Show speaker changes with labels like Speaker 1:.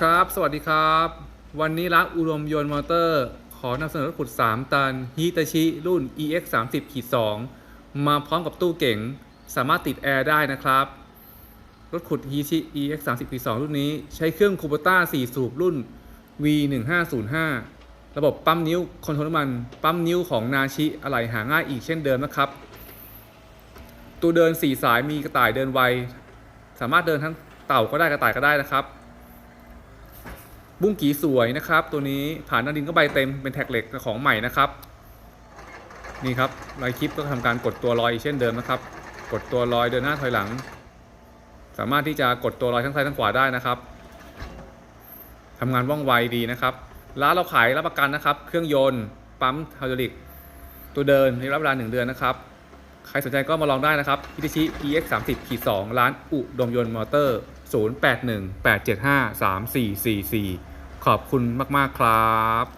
Speaker 1: ครับ สวัสดีครับ วันนี้ร้านอุดมยนต์มอเตอร์ ขอนำเสนอรถขุด 3 ตันฮิตาชิรุ่น EX 3 0ขีด2มาพร้อมกับตู้เก๋ง สามารถติดแอร์ได้นะครับ รถขุดฮิตาชิ EX 3 0ขีด2รุ่นนี้ใช้เครื่องคูโบต้า 4 สูบรุ่น V 1 5 0 5 ระบบปั๊มนิ้วคอนโทรลน้ำมัน ปั๊มนิ้วของนาชิอะไหล่หาง่ายอีกเช่นเดิมนะครับ ตัวเดิน 4 สายมีกระต่ายเดินไว สามารถเดินทั้งเต่าก็ได้กระต่ายก็ได้นะครับ บุ้งกีสวยนะครับ ตัวนี้ผ่านหนาดินก็ใบเต็มเป็นแท็กเหล็กของใหม่นะครับนี่ครับลายคลิปก็ทำการกดตัวลอยอีกเช่นเดิมนะครับ กดตัวลอยเดินหน้าถอยหลัง สามารถที่จะกดตัวลอยทั้งซ้ายทั้งขวาได้นะครับทำงานว่องไวดีนะครับร้านเราขายรับประกันนะครับ เครื่องยนต์ปั๊มไฮดรอลิก ตัวเดินระยะเวลาหนึ่งเดือนนะครับ ใครสนใจก็มาลองได้นะครับพิทิชิ EX 3 0ขีด2ร้านอุดมยนต์มอเตอร์ 0818753444 ขอบคุณมาก ๆ ครับ